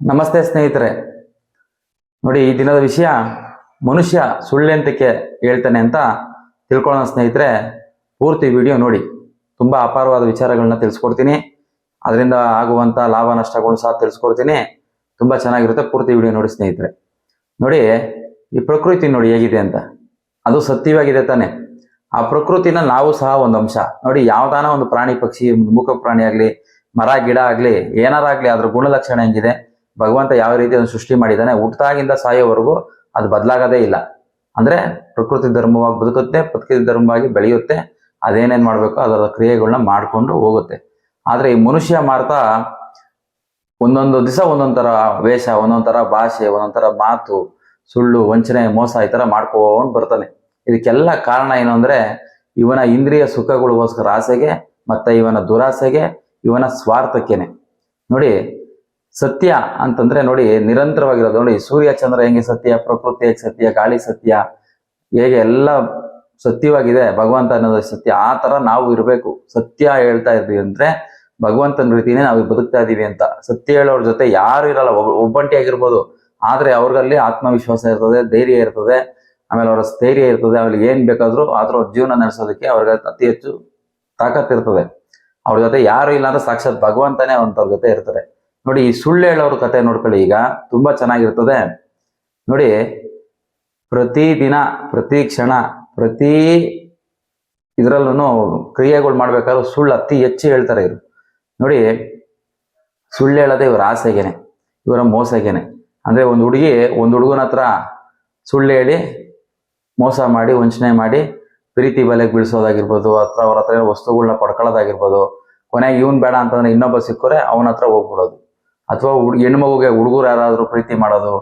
ನಮಸ್ತೆ ಸ್ನೇಹಿತರೆ. ನೋಡಿ, ಈ ದಿನದ ವಿಷಯ ಮನುಷ್ಯ ಸುಳ್ಳೆಂತಕ್ಕೆ ಹೇಳ್ತಾನೆ ಅಂತ ತಿಳ್ಕೊಳ್ಳೋಣ ಸ್ನೇಹಿತರೆ. ಪೂರ್ತಿ ವಿಡಿಯೋ ನೋಡಿ. ತುಂಬಾ ಅಪಾರವಾದ ವಿಚಾರಗಳನ್ನ ತಿಳಿಸ್ಕೊಡ್ತೀನಿ. ಅದರಿಂದ ಆಗುವಂತ ಲಾಭ ನಷ್ಟಗಳು ಸಹ ತಿಳಿಸ್ಕೊಡ್ತೀನಿ. ತುಂಬಾ ಚೆನ್ನಾಗಿರುತ್ತೆ ಪೂರ್ತಿ ವಿಡಿಯೋ ನೋಡಿ ಸ್ನೇಹಿತರೆ. ನೋಡಿ, ಈ ಪ್ರಕೃತಿ ನೋಡಿ ಹೇಗಿದೆ ಅಂತ. ಅದು ಸತ್ಯವಾಗಿದೆ ತಾನೆ. ಆ ಪ್ರಕೃತಿನ ನಾವು ಸಹ ಒಂದು ಅಂಶ. ನೋಡಿ, ಯಾವ್ದಾನ ಒಂದು ಪ್ರಾಣಿ ಪಕ್ಷಿ ಮುಖ ಪ್ರಾಣಿ ಆಗ್ಲಿ, ಮರ, ಗಿಡ ಆಗ್ಲಿ ಏನಾರಾಗ್ಲಿ ಅದ್ರ ಗುಣಲಕ್ಷಣ ಹೆಂಗಿದೆ? ಭಗವಂತ ಯಾವ ರೀತಿ ಅದನ್ನು ಸೃಷ್ಟಿ ಮಾಡಿದ್ದಾನೆ ಹುಟ್ಟಾಗಿಂದ ಸಾಯೋವರೆಗೂ ಅದು ಬದಲಾಗದೇ ಇಲ್ಲ. ಅಂದ್ರೆ ಪ್ರಕೃತಿ ಧರ್ಮವಾಗಿ ಬದುಕುತ್ತೆ, ಪ್ರಕೃತಿ ಧರ್ಮವಾಗಿ ಬೆಳೆಯುತ್ತೆ, ಅದೇನೇನ್ ಮಾಡ್ಬೇಕು, ಅದರ ಕ್ರಿಯೆಗಳನ್ನ ಮಾಡ್ಕೊಂಡು ಹೋಗುತ್ತೆ. ಆದ್ರೆ ಈ ಮನುಷ್ಯ ಮಾಡ್ತಾ ಒಂದೊಂದು ದಿವಸ ಒಂದೊಂದರ ವೇಷ ಒಂದೊಂದರ ಭಾಷೆ ಒಂದೊಂದರ ಮಾತು, ಸುಳ್ಳು, ವಂಚನೆ, ಮೋಸ ಈ ತರ ಮಾಡ್ಕೊಂಡು ಬರ್ತಾನೆ. ಇದಕ್ಕೆಲ್ಲ ಕಾರಣ ಏನು ಅಂದ್ರೆ ಇವನ ಇಂದ್ರಿಯ ಸುಖಗಳಿಗೋಸ್ಕರ ಆಸೆಗೆ, ಮತ್ತೆ ಇವನ ದುರಾಸೆಗೆ, ಇವನ ಸ್ವಾರ್ಥಕ್ಕೇನೆ. ನೋಡಿ ಸತ್ಯ ಅಂತಂದ್ರೆ ನೋಡಿ ನಿರಂತರವಾಗಿರೋದು. ನೋಡಿ ಸೂರ್ಯ, ಚಂದ್ರ ಹೆಂಗೆ ಸತ್ಯ, ಪ್ರಕೃತಿ ಹೇಗೆ ಸತ್ಯ, ಗಾಳಿ ಸತ್ಯ, ಹೇಗೆ ಎಲ್ಲ ಸತ್ಯವಾಗಿದೆ, ಭಗವಂತ ಅನ್ನೋದು ಸತ್ಯ, ಆ ತರ ನಾವು ಇರಬೇಕು. ಸತ್ಯ ಹೇಳ್ತಾ ಇದ್ವಿ ಅಂದ್ರೆ ಭಗವಂತನ ರೀತಿನೇ ನಾವು ಬದುಕ್ತಾ ಇದೀವಿ ಅಂತ. ಸತ್ಯ ಹೇಳೋರ ಜೊತೆ ಯಾರು ಇರಲ್ಲ ಒಬ್ಬ ಒಬ್ಬಂಟಿ ಆಗಿರ್ಬೋದು. ಆದ್ರೆ ಅವ್ರಲ್ಲಿ ಆತ್ಮವಿಶ್ವಾಸ ಇರ್ತದೆ, ಧೈರ್ಯ ಇರ್ತದೆ, ಆಮೇಲೆ ಅವರ ಸ್ಥೈರ್ಯ ಇರ್ತದೆ, ಅವ್ರಿಗೆ ಏನ್ ಬೇಕಾದ್ರೂ ಆದ್ರೂ ಅವ್ರ ಜೀವನ ನಡೆಸೋದಕ್ಕೆ ಅವ್ರಿಗೆ ಅತಿ ಹೆಚ್ಚು ತಾಕತ್ ಇರ್ತದೆ. ಅವ್ರ ಜೊತೆ ಯಾರು ಇಲ್ಲ ಅಂದ್ರೆ ಸಾಕ್ಷಾತ್ ಭಗವಂತನೇ ಅವ್ರ ಜೊತೆ ಇರ್ತಾರೆ. ನೋಡಿ, ಈ ಸುಳ್ಳು ಹೇಳೋರ ಕತೆ ನೋಡ್ಕೊಳ್ಳಿ ಈಗ. ತುಂಬಾ ಚೆನ್ನಾಗಿರ್ತದೆ. ನೋಡಿ ಪ್ರತಿ ದಿನ ಪ್ರತಿ ಕ್ಷಣ, ಪ್ರತಿ ಇದರಲ್ಲೂ ಕ್ರಿಯೆಗಳು ಮಾಡ್ಬೇಕಾದ್ರೆ ಸುಳ್ಳು ಅತಿ ಹೆಚ್ಚು ಹೇಳ್ತಾರೆ ಇವರು. ನೋಡಿ, ಸುಳ್ಳು ಹೇಳೋದೇ ಇವರ ಆಸೆಗೇನೆ, ಇವರ ಮೋಸಗೇನೆ. ಅಂದ್ರೆ ಒಂದು ಹುಡುಗಿ ಒಂದು ಹುಡುಗನ ಹತ್ರ ಸುಳ್ಳು ಹೇಳಿ, ಮೋಸ ಮಾಡಿ, ವಂಚನೆ ಮಾಡಿ, ಪ್ರೀತಿ ಬಲೆಗೆ ಬೀಳ್ಸೋದಾಗಿರ್ಬೋದು, ಅಥವಾ ಅವ್ರ ಹತ್ರ ವಸ್ತುಗಳನ್ನ ಪಡ್ಕೊಳ್ಳೋದಾಗಿರ್ಬೋದು, ಕೊನೆಗೆ ಇವನ್ ಬೇಡ ಅಂತಂದ್ರೆ ಇನ್ನೊಬ್ಬ ಸಿಕ್ಕರೆ, ಅವನ ಹತ್ರ ಹೋಗ್ಬಿಡೋದು. ಅಥವಾ ಹೆಣ್ಣು ಮಗುಗೆ ಹುಡುಗರು ಯಾರಾದರೂ ಪ್ರೀತಿ ಮಾಡೋದು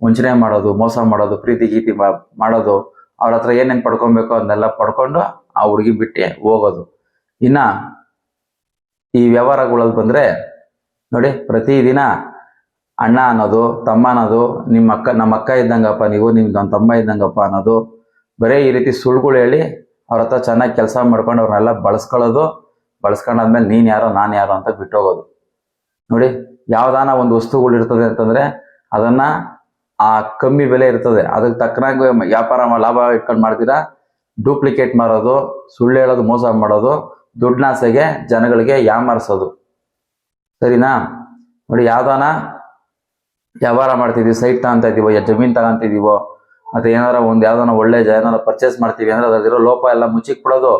ವಂಚನೆ ಮಾಡೋದು, ಮೋಸ ಮಾಡೋದು, ಪ್ರೀತಿ ಗೀತಿ ಮಾಡೋದು, ಅವ್ರ ಹತ್ರ ಏನೇನು ಪಡ್ಕೊಬೇಕು ಅದನ್ನೆಲ್ಲ ಪಡ್ಕೊಂಡು ಆ ಹುಡುಗಿ ಬಿಟ್ಟು ಹೋಗೋದು. ಇನ್ನ ಈ ವ್ಯವಹಾರಗಳಲ್ಲಿ ಬಂದ್ರೆ ನೋಡಿ ಪ್ರತಿದಿನ ಅಣ್ಣ ಅನ್ನೋದು, ತಮ್ಮ ಅನ್ನೋದು, ನಿಮ್ಮ ಅಕ್ಕ, ನಮ್ಮ ಅಕ್ಕ ಇದ್ದಂಗಪ್ಪ, ನೀವು ನಿಮ್ಮ ನನ್ನ ತಮ್ಮ ಇದ್ದಂಗಪ್ಪ ಅನ್ನೋದು, ಬರೀ ಈ ರೀತಿ ಸುಳ್ಳುಗಳು ಹೇಳಿ ಅವ್ರ ಹತ್ರ ಚೆನ್ನಾಗಿ ಕೆಲಸ ಮಾಡ್ಕೊಂಡು ಅವ್ರನ್ನೆಲ್ಲ ಬಳಸ್ಕೊಳ್ಳೋದು, ಬಳಸ್ಕೊಂಡಾದ್ಮೇಲೆ ನೀನು ಯಾರೋ ನಾನು ಯಾರೋ ಅಂತ ಬಿಟ್ಟೋಗೋದು. ನೋಡಿ ಯಾವ್ದಾನ ಒಂದು ವಸ್ತುಗಳು ಇರ್ತದೆ ಅಂತಂದ್ರೆ ಅದನ್ನ ಆ ಕಮ್ಮಿ ಬೆಲೆ ಇರ್ತದೆ. ಅದಕ್ಕೆ ತಕ್ಕನಾಗಿ ವ್ಯಾಪಾರ ಲಾಭ ಇಟ್ಕೊಂಡು ಮಾಡ್ತೀರಾ? ಡೂಪ್ಲಿಕೇಟ್ ಮಾಡೋದು ಸುಳ್ಳು ಹೇಳೋದು, ಮೋಸ ಮಾಡೋದು ದುಡ್ಡಾಸೆಗೆ ಜನಗಳಿಗೆ ಯಾಮಾರಿಸೋದು. ಸರಿನಾ? ನೋಡಿ, ಯಾವ್ದಾನ ವ್ಯವಹಾರ ಮಾಡ್ತಿದೀವಿ ಸೈಟ್ ತಗೊಂತ ಇದೀವೋ ಜಮೀನ್ ತಗೊಂತಿದೀವೋ ಮತ್ತೆ ಏನಾರ ಒಂದು ಯಾವ್ದಾನ ಒಳ್ಳೆ ಏನಾರ ಪರ್ಚೇಸ್ ಮಾಡ್ತೀವಿ ಅಂದ್ರೆ ಅದ್ರಲ್ಲಿರೋ ಲೋಪ ಎಲ್ಲ ಮುಚ್ಚಿಕ್ ಬಿಡೋದು.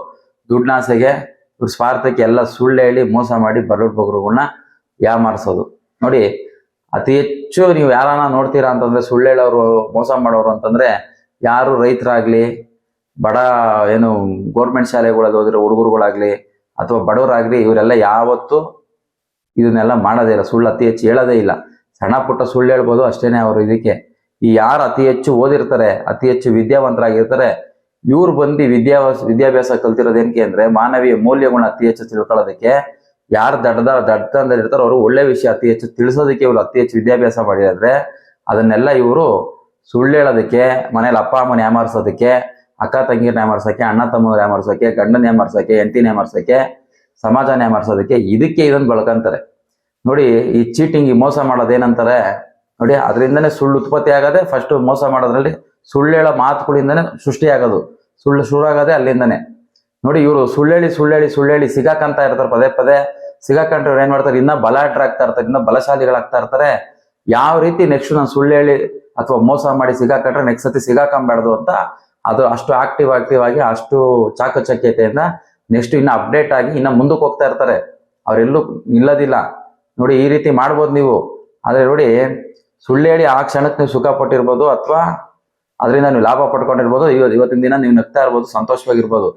ದುಡ್ಡಾಸೆಗೆ ಇವ್ರ ಸ್ವಾರ್ಥಕ್ಕೆ ಎಲ್ಲ ಸುಳ್ಳು ಹೇಳಿ ಮೋಸ ಮಾಡಿ ಬರೋಡ್ ಬಗ್ರುಗಳನ್ನ ಯಾಮಾರಿಸೋದು. ನೋಡಿ, ಅತಿ ಹೆಚ್ಚು ನೀವು ಯಾರನ್ನ ನೋಡ್ತೀರಾ ಅಂತಂದ್ರೆ ಸುಳ್ಳು ಹೇಳೋರು ಮೋಸ ಮಾಡೋರು ಅಂತಂದ್ರೆ ಯಾರು ರೈತರಾಗ್ಲಿ, ಬಡ ಏನು ಗೋರ್ಮೆಂಟ್ ಶಾಲೆಗಳಲ್ಲಿ ಓದಿರೋ ಹುಡುಗರುಗಳಾಗ್ಲಿ ಅಥವಾ ಬಡವರಾಗ್ಲಿ ಇವರೆಲ್ಲ ಯಾವತ್ತೂ ಇದನ್ನೆಲ್ಲ ಮಾಡೋದೇ ಇಲ್ಲ. ಸುಳ್ಳು ಅತಿ ಹೆಚ್ಚು ಹೇಳೋದೇ ಇಲ್ಲ. ಸಣ್ಣ ಪುಟ್ಟ ಸುಳ್ಳು ಹೇಳ್ಬೋದು ಅಷ್ಟೇನೆ ಅವರು ಇದಕ್ಕೆ. ಈ ಯಾರು ಅತಿ ಹೆಚ್ಚು ಓದಿರ್ತಾರೆ, ಅತಿ ಹೆಚ್ಚು ವಿದ್ಯಾವಂತರಾಗಿರ್ತಾರೆ, ಇವ್ರು ಬಂದು ವಿದ್ಯಾ ವಿದ್ಯಾಭ್ಯಾಸ ಕಲ್ತಿರೋದೇನಕ್ಕೆ ಅಂದ್ರೆ ಮಾನವೀಯ ಮೌಲ್ಯಗಳನ್ನ ಅತಿ ಹೆಚ್ಚು ತಿಳ್ಕೊಳ್ಳೋದಕ್ಕೆ ಯಾರು ದಡ್ಡ ದಡ್ಡದಲ್ಲಿ ಇರ್ತಾರೋ ಅವರು ಒಳ್ಳೆ ವಿಷಯ ಅತಿ ಹೆಚ್ಚು ತಿಳಿಸೋದಕ್ಕೆ ಇವರು ಅತಿ ಹೆಚ್ಚು ವಿದ್ಯಾಭ್ಯಾಸ ಮಾಡಿದ್ರೆ ಅದನ್ನೆಲ್ಲ ಇವರು ಸುಳ್ಳು ಹೇಳೋದಕ್ಕೆ ಮನೇಲಿ ಅಪ್ಪ, ಅಮ್ಮನ ಯಾಮಾರಿಸೋದಕ್ಕೆ ಅಕ್ಕ ತಂಗಿರ್ನ ಯಾಮಾರ್ಸೋಕೆ ಅಣ್ಣ ತಮ್ಮನ ಯಾಮಾರ್ಸೋಕೆ ಗಂಡನ ಯಾಮಾರ್ಸೋಕೆ ಹೆಂಡತಿನ ಯಾಮಾರ್ಸೋಕೆ ಸಮಾಜನ ಯಾಮಾರ್ಸೋದಕ್ಕೆ ಇದಕ್ಕೆ ಇದನ್ನ ಬಳಕಂತಾರೆ. ನೋಡಿ ಈ ಚೀಟಿಂಗ್ ಈ ಮೋಸ ಮಾಡೋದೇನಂತಾರೆ, ನೋಡಿ ಅದರಿಂದನೇ ಸುಳ್ಳು ಉತ್ಪತ್ತಿ ಆಗದೆ ಫಸ್ಟ್ ಮೋಸ ಮಾಡೋದ್ರಲ್ಲಿ ಸುಳ್ಳು ಹೇಳೋ ಮಾತುಗಳಿಂದನೇ ಸೃಷ್ಟಿ ಆಗೋದು ಸುಳ್ಳು ಶುರು ಆಗೋದೇ ಅಲ್ಲಿಂದನೇ. ನೋಡಿ ಇವರು ಸುಳ್ಳೇಳಿ ಸುಳ್ಳೇಳಿ ಸುಳ್ಳೇಳಿ ಸಿಗಾಕಂತ ಇರ್ತಾರೆ ಪದೇ ಪದೇ. ಸಿಗಾಕೊಂಡ್ರೆ ಏನ್ ಮಾಡ್ತಾರೆ? ಇನ್ನ ಬಲಾಢ್ಯರಾಗ್ತಾ ಇರ್ತಾರೆ, ಇನ್ನ ಬಲಶಾಲಿಗಳಾಗ್ತಾ ಇರ್ತಾರೆ. ಯಾವ ರೀತಿ ನೆಕ್ಸ್ಟ್ ನಾನು ಸುಳ್ಳೇಳಿ ಅಥವಾ ಮೋಸ ಮಾಡಿ ಸಿಗಾಕೊಂಡ್ರೆ ನೆಕ್ಸ್ಟ್ ಸತಿ ಸಿಗಾಕಂಬಾರ್ದು ಅಂತ ಅದು ಅಷ್ಟು ಆಕ್ಟಿವ್ ಆಕ್ಟಿವ್ ಆಗಿ ಅಷ್ಟು ಚಾಕಚಕ್ಯತೆಯಿಂದ ನೆಕ್ಸ್ಟ್ ಇನ್ನ ಅಪ್ಡೇಟ್ ಆಗಿ ಇನ್ನ ಮುಂದಕ್ಕೆ ಹೋಗ್ತಾ ಇರ್ತಾರೆ. ಅವರೆಲ್ಲೂ ನಿಲ್ಲೋದಿಲ್ಲ. ನೋಡಿ ಈ ರೀತಿ ಮಾಡ್ಬೋದು ನೀವು. ಆದ್ರೆ ನೋಡಿ ಸುಳ್ಳೇಳಿ ಆ ಕ್ಷಣಕ್ಕೆ ನೀವು ಸುಖ ಪಟ್ಟಿರ್ಬೋದು ಅಥವಾ ಅದರಿಂದ ನೀವು ಲಾಭ ಪಡ್ಕೊಂಡಿರ್ಬೋದು. ಇವತ್ತು ಇವತ್ತಿನ ದಿನ ನೀವು ನಗ್ತಾ ಇರ್ಬೋದು, ಸಂತೋಷವಾಗಿರ್ಬೋದು.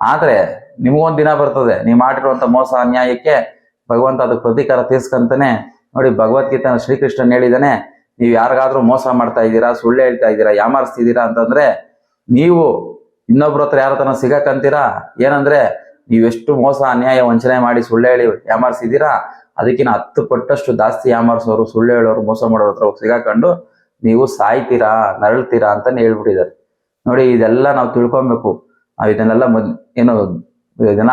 ಆದ್ರೆ ನಿಮಗೊಂದ್ ದಿನ ಬರ್ತದೆ. ನೀವು ಮಾಡಿರುವಂತ ಮೋಸ, ಅನ್ಯಾಯಕ್ಕೆ ಭಗವಂತ ಅದಕ್ಕೆ ಪ್ರತೀಕಾರ ತೀರ್ಸ್ಕಂತಾನೆ ನೋಡಿ ಭಗವದ್ಗೀತೆ ಶ್ರೀಕೃಷ್ಣನ್ ಹೇಳಿದಾನೆ, ನೀವು ಯಾರಿಗಾದ್ರೂ ಮೋಸ ಮಾಡ್ತಾ ಇದ್ದೀರಾ, ಸುಳ್ಳು ಹೇಳ್ತಾ ಇದ್ದೀರಾ, ಯಾಮಾರಿಸ್ತಿದ್ದೀರಾ ಅಂತಂದ್ರೆ, ನೀವು ಇನ್ನೊಬ್ರ ಹತ್ರ ಯಾರ ತನ ಸಿಗಕ್ಕಂತೀರಾ ಏನಂದ್ರೆ ನೀವೆಷ್ಟು ಮೋಸ, ಅನ್ಯಾಯ, ವಂಚನೆ ಮಾಡಿ ಸುಳ್ಳು ಹೇಳಿ ಯಾಮಾರಿಸಿದ್ದೀರಾ? ಅದಕ್ಕಿಂತ ಹತ್ತು ಪಟ್ಟಷ್ಟು ಜಾಸ್ತಿ ಯಾಮಾರಿಸೋರು, ಸುಳ್ಳು ಹೇಳೋರು, ಮೋಸ ಮಾಡೋರ ಹತ್ರ ಸಿಗಾಕೊಂಡು ನೀವು ಸಾಯ್ತೀರಾ, ನರಳ್ತೀರಾ ಅಂತಾನೆ ಹೇಳ್ಬಿಟ್ಟಿದ್ದಾರೆ. ನೋಡಿ ಇದೆಲ್ಲ ನಾವು ತಿಳ್ಕೊಬೇಕು. ಇದನ್ನೆಲ್ಲ ಮೊದ್, ಏನು, ಇದನ್ನ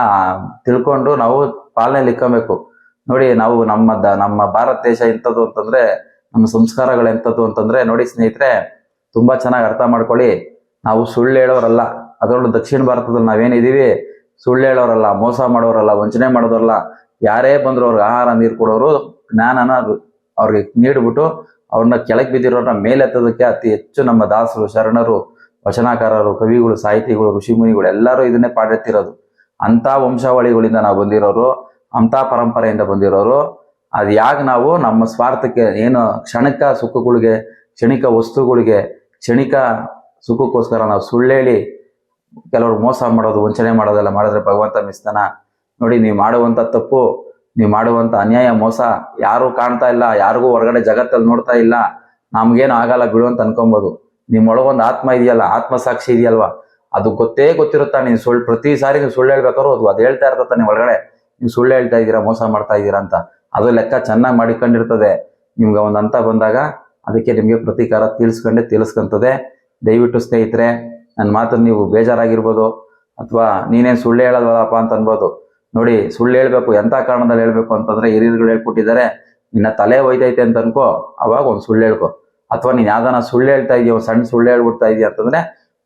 ತಿಳ್ಕೊಂಡು ನಾವು ಪಾಲನೆಯಲ್ಲಿ ಇಕ್ಕೊಬೇಕು ನೋಡಿ, ನಾವು ನಮ್ಮ ನಮ್ಮ ಭಾರತ ದೇಶ ಇಂಥದ್ದು ಅಂತಂದ್ರೆ, ನಮ್ಮ ಸಂಸ್ಕಾರಗಳು ಎಂಥದ್ದು ಅಂತಂದ್ರೆ, ನೋಡಿ ಸ್ನೇಹಿತರೆ, ತುಂಬಾ ಚೆನ್ನಾಗಿ ಅರ್ಥ ಮಾಡ್ಕೊಳ್ಳಿ. ನಾವು ಸುಳ್ಳು ಹೇಳೋರಲ್ಲ. ಅದರಲ್ಲೂ ದಕ್ಷಿಣ ಭಾರತದಲ್ಲಿ ನಾವೇನಿದೀವಿ ಸುಳ್ಳು ಹೇಳೋರಲ್ಲ, ಮೋಸ ಮಾಡೋರಲ್ಲ, ವಂಚನೆ ಮಾಡೋರಲ್ಲ. ಯಾರೇ ಬಂದ್ರು ಅವ್ರಿಗೆ ಆಹಾರ, ನೀರು ಕೊಡೋರು, ಜ್ಞಾನನ ಅವ್ರಿಗೆ ನೀಡ್ಬಿಟ್ಟು ಅವ್ರನ್ನ ಕೆಳಗೆ ಬಿದ್ದಿರೋರನ್ನ ಮೇಲೆತ್ತೋದಕ್ಕೆ ಅತಿ ಹೆಚ್ಚು ನಮ್ಮ ದಾಸರು, ಶರಣರು ವಚನಕಾರರು, ಕವಿಗಳು, ಸಾಹಿತಿಗಳು, ಋಷಿಮುನಿಗಳು ಎಲ್ಲರೂ ಇದನ್ನೇ ಪಾಡೆತ್ತಿರೋದು ಅಂತ ವಂಶಾವಳಿಗಳಿಂದ ನಾವು ಬಂದಿರೋರು ಅಂತ ಪರಂಪರೆಯಿಂದ ಬಂದಿರೋರು, ಅದು ಯಾಕೆ ನಾವು ನಮ್ಮ ಸ್ವಾರ್ಥಕ್ಕೆ, ಏನು ಕ್ಷಣಿಕ ಸುಖಗಳಿಗೆ, ಕ್ಷಣಿಕ ವಸ್ತುಗಳಿಗೆ, ಕ್ಷಣಿಕ ಸುಖಕ್ಕೋಸ್ಕರ ನಾವು ಸುಳ್ಳೇಳಿ ಕೆಲವರು ಮೋಸ ಮಾಡೋದು, ವಂಚನೆ ಮಾಡೋದೆಲ್ಲ ಮಾಡಿದ್ರೆ ಭಗವಂತ ಮಿಸ್ತಾನ. ನೋಡಿ, ನೀವು ಮಾಡುವಂತ ತಪ್ಪು, ನೀವು ಮಾಡುವಂತ ಅನ್ಯಾಯ, ಮೋಸ ಯಾರು ಕಾಣ್ತಾ ಇಲ್ಲ, ಯಾರಿಗೂ ಹೊರಗಡೆ ಜಗತ್ತಲ್ಲಿ ನೋಡ್ತಾ ಇಲ್ಲ, ನಮ್ಗೇನು ಆಗಲ್ಲ ಬಿಡು ಅಂತ ಅನ್ಕೊಬೋದು. ನಿಮ್ಮೊಳಗೊಂದು ಆತ್ಮ ಇದೆಯಲ್ಲ ಆತ್ಮ ಸಾಕ್ಷಿ ಇದೆಯಲ್ವಾ? ಅದು ಗೊತ್ತೇ ಗೊತ್ತಿರುತ್ತಾ? ನೀನು ಸುಳ್ಳು, ಪ್ರತಿ ಸಾರಿ ನೀವು ಸುಳ್ಳು ಹೇಳ್ಬೇಕಾದ್ರು ಅದು ಅದು ಹೇಳ್ತಾ ಇರ್ತದೆ ನೀವು ಒಳಗಡೆ. ನೀವು ಸುಳ್ಳು ಹೇಳ್ತಾ ಇದ್ದೀರಾ, ಮೋಸ ಮಾಡ್ತಾ ಇದ್ದೀರಾ ಅಂತ. ಅದು ಲೆಕ್ಕ ಚೆನ್ನಾಗಿ ಮಾಡಿಕೊಂಡಿರ್ತದೆ. ನಿಮ್ಗೆ ಒಂದು ಅಂತ ಬಂದಾಗ ಅದಕ್ಕೆ ನಿಮಗೆ ಪ್ರತೀಕಾರ ತಿಳಿಸ್ಕೊಂಡೆ ತಿಳಿಸ್ಕೊಂತದೆ ದಯವಿಟ್ಟು ಸ್ನೇಹಿತರೆ, ನನ್ನ ಮಾತ್ರ ನೀವು ಬೇಜಾರಾಗಿರ್ಬೋದು ಅಥವಾ ನೀನೇನು ಸುಳ್ಳು ಹೇಳೋದಲ್ಲಪ್ಪ ಅಂತ ಅನ್ಬೋದು. ನೋಡಿ, ಸುಳ್ಳು ಹೇಳ್ಬೇಕು ಎಂಥ ಕಾರಣದಲ್ಲಿ ಹೇಳ್ಬೇಕು ಅಂತಂದ್ರೆ ಹಿರಿಯರುಗಳು ಹೇಳ್ಕೊಟ್ಟಿದ್ದಾರೆ. ನಿನ್ನ ತಲೆ ಹೋಯ್ತೈತೆ ಅಂತ ಅನ್ಕೋ, ಅವಾಗ ಒಂದು ಸುಳ್ಳು ಹೇಳ್ಕೊ. ಅಥವಾ ನೀನ್ ಯಾವ್ದಾನ ಸುಳ್ಳು ಹೇಳ್ತಾ ಇದೀಯ, ಸಣ್ಣ ಸುಳ್ಳು ಹೇಳ್ಬಿಡ್ತಾ ಇದೀಯ ಅಂತಂದ್ರೆ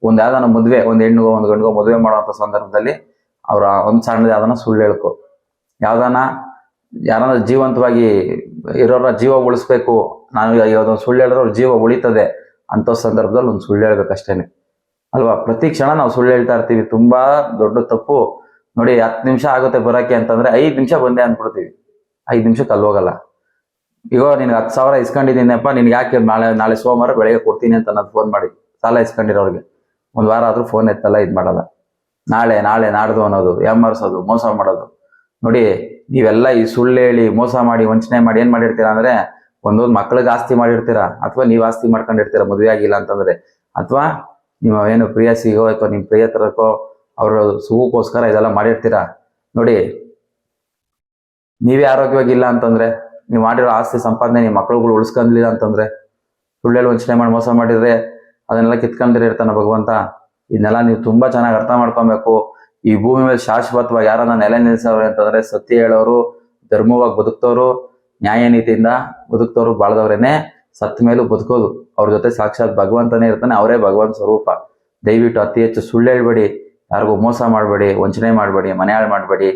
ಒಂದ್ ಯಾವ್ದಾನ ಮದ್ವೆ, ಒಂದ್ ಹೆಣ್ಣಿಗೋ ಒಂದ್ ಗಂಡುಗೋ ಮದುವೆ ಮಾಡುವಂತ ಸಂದರ್ಭದಲ್ಲಿ ಅವ್ರ ಒಂದ್ ಸಣ್ಣದ ಯಾವ್ದಾನ ಸುಳ್ಳು ಹೇಳ್ಕೊ. ಯಾವ್ದಾನ ಯಾರನ್ನ ಜೀವಂತವಾಗಿ ಇರೋರ ಜೀವ ಉಳಿಸ್ಬೇಕು. ನಾನು ಯಾವ್ದೊಂದು ಸುಳ್ಳು ಹೇಳಿದ್ರೆ ಅವ್ರ ಜೀವ ಉಳಿತದೆ ಅಂತ ಸಂದರ್ಭದಲ್ಲಿ ಒಂದು ಸುಳ್ಳು ಹೇಳ್ಬೇಕಷ್ಟೇನೆ ಅಲ್ವಾ? ಪ್ರತಿ ಕ್ಷಣ ನಾವು ಸುಳ್ಳು ಹೇಳ್ತಾ ಇರ್ತೀವಿ. ತುಂಬಾ ದೊಡ್ಡ ತಪ್ಪು. ನೋಡಿ, ಹತ್ತು ನಿಮಿಷ ಆಗುತ್ತೆ ಬರೋಕೆ ಅಂತಂದ್ರೆ ಐದು ನಿಮಿಷ ಬಂದೆ ಅಂದ್ಬಿಡ್ತೀವಿ. ಐದು ನಿಮಿಷಕ್ಕೆ ಅಲ್ಲಿ ಹೋಗಲ್ಲ. ಈಗ ನಿನ್ಗೆ ಹತ್ತು ಸಾವಿರ ಇಸ್ಕೊಂಡಿದ್ದೀನಪ್ಪ, ನಿನ್ಗೆ ಯಾಕೆ ನಾಳೆ ನಾಳೆ ಸೋಮವಾರ ಬೆಳಗ್ಗೆ ಕೊಡ್ತೀನಿ ಅಂತ ನಾನು ಫೋನ್ ಮಾಡಿ. ಸಾಲ ಇಸ್ಕೊಂಡಿರೋರಿಗೆ. ಒಂದು ವಾರ ಆದರೂ ಫೋನ್ ಎತ್ತಲ್ಲ, ಇದು ಮಾಡಲ್ಲ. ನಾಳೆ ನಾಳೆ ನಾಡ್ದು ಅನ್ನೋದು ಯಾಮರ್ಸೋದು ಮೋಸ ಮಾಡೋದು. ನೋಡಿ, ನೀವೆಲ್ಲ ಈ ಸುಳ್ಳು ಹೇಳಿ, ಮೋಸ ಮಾಡಿ, ವಂಚನೆ ಮಾಡಿ ಏನು ಮಾಡಿರ್ತೀರಾ ಅಂದರೆ, ಒಂದೊಂದು ಮಕ್ಳಿಗೆ ಆಸ್ತಿ ಮಾಡಿರ್ತೀರಾ? ಅಥವಾ ನೀವು ಆಸ್ತಿ ಮಾಡ್ಕೊಂಡಿರ್ತೀರಾ, ಮದುವೆ ಆಗಿಲ್ಲ ಅಂತಂದರೆ? ಅಥವಾ ನಿಮ್ಮ ಏನು ಪ್ರಿಯಸಿಗೋ ಅಥವಾ ನಿಮ್ಮ ಪ್ರಿಯತರಕ್ಕೋ ಅವರ ಸುಖಕ್ಕೋಸ್ಕರ ಇದೆಲ್ಲ ಮಾಡಿರ್ತೀರಾ? ನೋಡಿ, ನೀವೇ ಆರೋಗ್ಯವಾಗಿಲ್ಲ ಅಂತಂದ್ರೆ? ನೀವು ಮಾಡಿರೋ ಆಸ್ತಿ ಸಂಪಾದನೆ ನಿಮ್ಮ ಮಕ್ಕಳುಗಳು ಉಳಿಸ್ಕೊಂಡಿಲ್ಲ ಅಂತಂದ್ರೆ, ಸುಳ್ಳೆಳು ವಂಚನೆ ಮಾಡಿ ಮೋಸ ಮಾಡಿದ್ರೆ ಅದನ್ನೆಲ್ಲ ಕಿತ್ಕೊಂಡಿರ ಇರ್ತಾನೆ ಭಗವಂತ. ಇದನ್ನೆಲ್ಲ ನೀವು ತುಂಬಾ ಚೆನ್ನಾಗಿ ಅರ್ಥ ಮಾಡ್ಕೊಬೇಕು. ಈ ಭೂಮಿ ಮೇಲೆ ಶಾಶ್ವತವಾಗಿ ಯಾರನ್ನ ನೆಲೆ ನಿಲ್ಸವ್ರೆ ಅಂತಂದ್ರೆ ಸತ್ಯ ಹೇಳೋರು, ಧರ್ಮವಾಗಿ ಬದುಕ್ತವ್ರು, ನ್ಯಾಯ ನೀತಿಯಿಂದ ಬದುಕ್ತವ್ರು ಬಾಳ್ದವ್ರೇನೆ ಸತ್ ಮೇಲೂ ಬದುಕೋದು. ಅವ್ರ ಜೊತೆ ಸಾಕ್ಷಾತ್ ಭಗವಂತನೇ ಇರ್ತಾನೆ, ಅವರೇ ಭಗವಂತ ಸ್ವರೂಪ. ದಯವಿಟ್ಟು ಅತಿ ಹೆಚ್ಚು ಸುಳ್ಳು ಹೇಳ್ಬೇಡಿ. ಯಾರಿಗೂ ಮೋಸ ಮಾಡಬೇಡಿ, ವಂಚನೆ ಮಾಡಬೇಡಿ, ಮನೆ ಮಾಡಬೇಡಿ.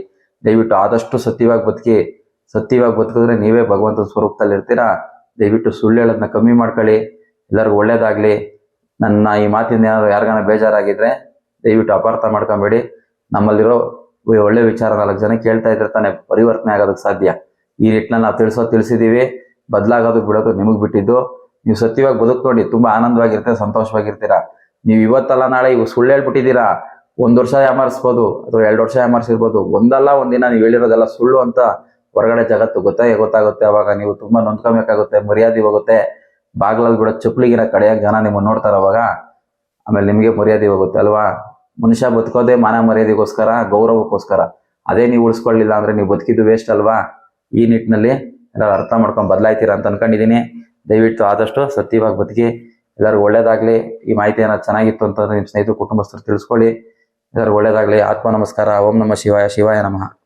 ದಯವಿಟ್ಟು ಆದಷ್ಟು ಸತ್ಯವಾಗಿ ಬದುಕಿ ಸತ್ಯವಾಗಿ ಬದುಕಿದ್ರೆ ನೀವೇ ಭಗವಂತನ ಸ್ವರೂಪದಲ್ಲಿ ಇರ್ತೀರಾ ದಯವಿಟ್ಟು ಸುಳ್ಳು ಹೇಳೋದನ್ನ ಕಮ್ಮಿ ಮಾಡ್ಕೊಳ್ಳಿ. ಎಲ್ಲರಿಗೂ ಒಳ್ಳೇದಾಗಲಿ. ನನ್ನ ಈ ಮಾತಿಂದ ಏನಾದ್ರು ಯಾರಿಗಾನ ಬೇಜಾರಾಗಿದ್ರೆ ದಯವಿಟ್ಟು ಅಪಾರ್ಥ ಮಾಡ್ಕೊಂಬೇಡಿ. ನಮ್ಮಲ್ಲಿರೋ ಒಳ್ಳೆ ವಿಚಾರ ನಾಲ್ಕು ಜನ ಕೇಳ್ತಾ ಇದ್ರೆ ತಾನೇ ಪರಿವರ್ತನೆ ಆಗೋದಕ್ಕೆ ಸಾಧ್ಯ. ಈ ನಿಟ್ಟಿನಲ್ಲಿ ನಾವು ತಿಳಿಸೋ ತಿಳಿಸಿದ್ದೀವಿ ಬದಲಾಗೋದಕ್ಕೆ ಬಿಡೋದು ನಿಮಗೆ ಬಿಟ್ಟಿದ್ದು. ನೀವು ಸತ್ಯವಾಗಿ ಬದುಕು ನೋಡಿ ತುಂಬಾ ಆನಂದವಾಗಿರ್ತೀರ, ಸಂತೋಷವಾಗಿರ್ತೀರ. ನೀವು ಇವತ್ತಲ್ಲ, ನಾಳೆ ಇವು ಸುಳ್ಳು ಹೇಳ್ಬಿಟ್ಟಿದ್ದೀರಾ? ಒಂದು ವರ್ಷ ಯಾಮಾರಿಸ್ಬೋದು, ಅಥವಾ ಎರಡು ವರ್ಷ ಯಾಮಾರಿಸಿರ್ಬೋದು. ಒಂದಲ್ಲ, ಒಂದಿನ ನೀವು ಹೇಳಿರೋದೆಲ್ಲ ಸುಳ್ಳು ಅಂತ ಹೊರಗಡೆ ಜಗತ್ತು ಗೊತ್ತಾಗೆ ಗೊತ್ತಾಗುತ್ತೆ. ಅವಾಗ ನೀವು ತುಂಬಾ ನೊಂದ್ಕೊಬೇಕಾಗುತ್ತೆ ಮರ್ಯಾದೆ ಹೋಗುತ್ತೆ. ಬಾಗ್ಲಲ್ಲಿ ಬಿಡೋ ಚಪ್ಪಲಿಗಿನ ಕಡೆಯಾಗಿ ಜನ ನಿಮ್ಮನ್ನು ನೋಡ್ತಾರ ಅವಾಗ. ಆಮೇಲೆ ನಿಮಗೆ ಮರ್ಯಾದೆ ಹೋಗುತ್ತೆ ಅಲ್ವಾ? ಮನುಷ್ಯ ಬದುಕೋದೇ ಮಾನ ಮರ್ಯಾದೆಗೋಸ್ಕರ, ಗೌರವಕ್ಕೋಸ್ಕರ. ಅದೇ ನೀವು ಉಳಿಸ್ಕೊಳ್ಳಿಲ್ಲ ಅಂದ್ರೆ ನೀವು ಬದುಕಿದ್ದು ವೇಸ್ಟ್ ಅಲ್ವಾ? ಈ ನಿಟ್ಟಿನಲ್ಲಿ ಎಲ್ಲರೂ ಅರ್ಥ ಮಾಡ್ಕೊಂಡು ಬದಲಾಯ್ತೀರಾ ಅಂತ ಅನ್ಕೊಂಡಿದ್ದೀನಿ. ದಯವಿಟ್ಟು ಆದಷ್ಟು ಸತ್ಯವಾಗಿ ಬದುಕಿ, ಎಲ್ಲರಿಗೂ ಒಳ್ಳೇದಾಗ್ಲಿ. ಈ ಮಾಹಿತಿ ಏನಾದ್ರು ಚೆನ್ನಾಗಿತ್ತು ಅಂತಂದ್ರೆ ನಿಮ್ಮ ಸ್ನೇಹಿತರು, ಕುಟುಂಬಸ್ಥರು ತಿಳಿಸ್ಕೊಳ್ಳಿ. ಎಲ್ಲರಿಗೂ ಒಳ್ಳೇದಾಗ್ಲಿ. ಆತ್ಮ ನಮಸ್ಕಾರ. ಓಂ ನಮ ಶಿವಾಯ. ಶಿವಾಯ ನಮಃ.